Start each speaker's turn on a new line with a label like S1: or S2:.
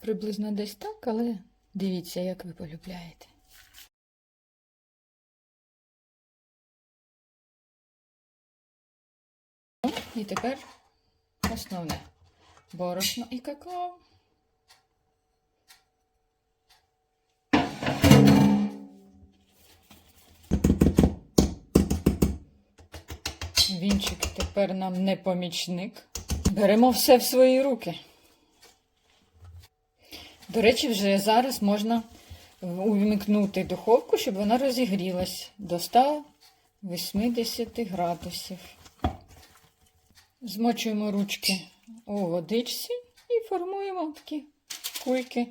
S1: приблизно десь так, але дивіться, як ви полюбляєте. І тепер основне борошно і какао. Вінчик тепер нам не помічник. Беремо все в свої руки. До речі, вже зараз можна увімкнути духовку, щоб вона розігрілась до 180 градусів. Змочуємо ручки у водичці і формуємо такі кульки.